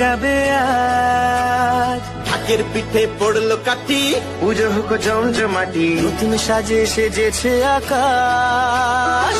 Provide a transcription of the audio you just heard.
যাবে আজ। আগের পিঠে পড়ল কাটি পুজো হোক জমজমাটি নতুন সাজে সেজেছে আকাশ।